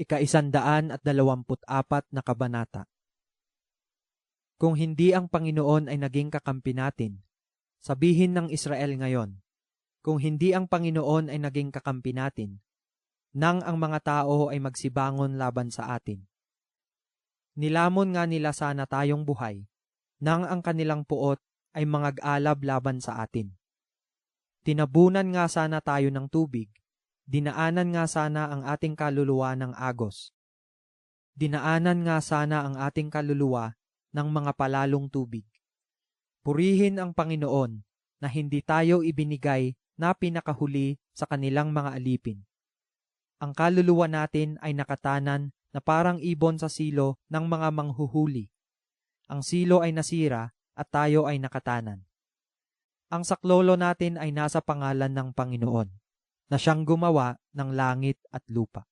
Ikaisandaan at dalawamput apat na kabanata. Kung hindi ang Panginoon ay naging kakampi natin, sabihin ng Israel ngayon, kung hindi ang Panginoon ay naging kakampi natin, nang ang mga tao ay magsibangon laban sa atin. Nilamon nga nila sana tayong buhay, nang ang kanilang puot ay mangag-alab laban sa atin. Tinabunan nga sana tayo ng tubig, dinaanan nga sana ang ating kaluluwa ng agos. Dinaanan nga sana ang ating kaluluwa ng mga palalong tubig. Purihin ang Panginoon na hindi tayo ibinigay na pinakahuli sa kanilang mga alipin. Ang kaluluwa natin ay nakatanan na parang ibon sa silo ng mga manghuhuli. Ang silo ay nasira at tayo ay nakatanan. Ang saklolo natin ay nasa pangalan ng Panginoon, na siyang gumawa ng langit at lupa.